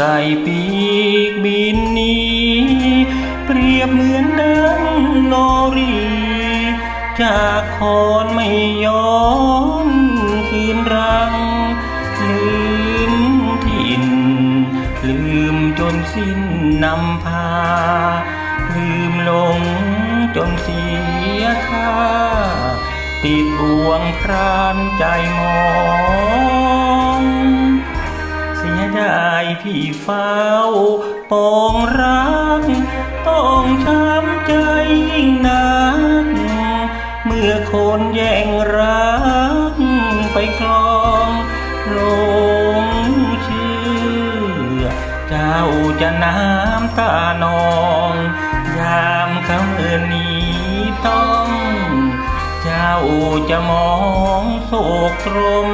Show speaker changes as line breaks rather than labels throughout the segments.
ปีกบินนี้ เปรียบเหมือนดังโนรี จากคอนไม่ย้อนคืนรัง ลืมถิ่น ลืมจนสิ้นนำพา ลืมหลงจนเสียค่าติดบ่วงพรานใจมอง พี่เฝ้าปองรัก ต้องช้ำใจยิ่งนัก เมื่อคนแย่งรัก ไปคลองลงเชื่อ เจ้าจะน้ำตานอง ยามคำเอนนี้ต้อง เจ้าจะมองโศกตรม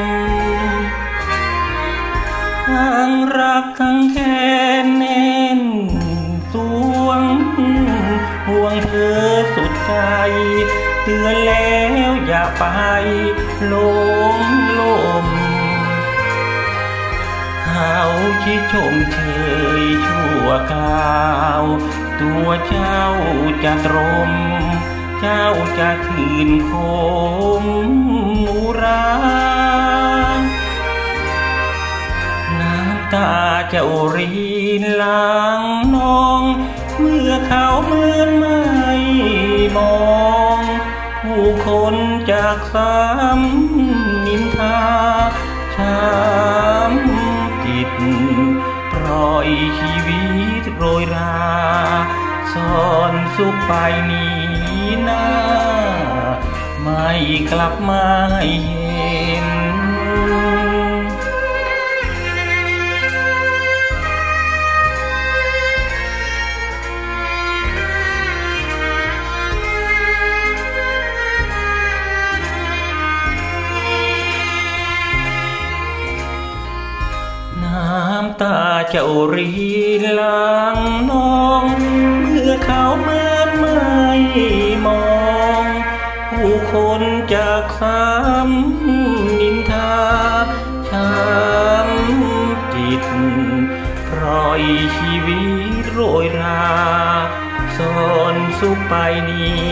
กทั้งแค้นแน่นสวงห่วงเธอสุดใจ เตือนแล้วอย่าไปหลงลมเขาชิดชมเชยชั่วคราว ตัวเจ้าจะตรม เจ้าจะคืนคมมูรา ตาเจ้ารีนลังน้อง เมื่อเขาเมือนไม่มอง ผู้คนจากซ้ำนินทาช้ำจิตปล่อยชีวิตโรยราซ่อนสุขไปหนีหน้าไม่กลับมาให้เห็น เจ้ารีหลังน้อง เมื่อเขาเมือนไม่มอง ผู้คนจากซ้ำนินทาช้ำจิตปล่อยชีวิตโรยราซ่อนสุขไปนี้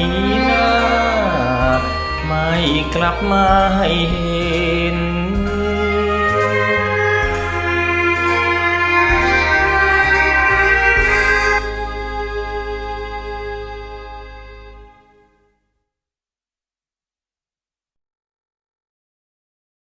น้าไม่กลับมาให้เห็น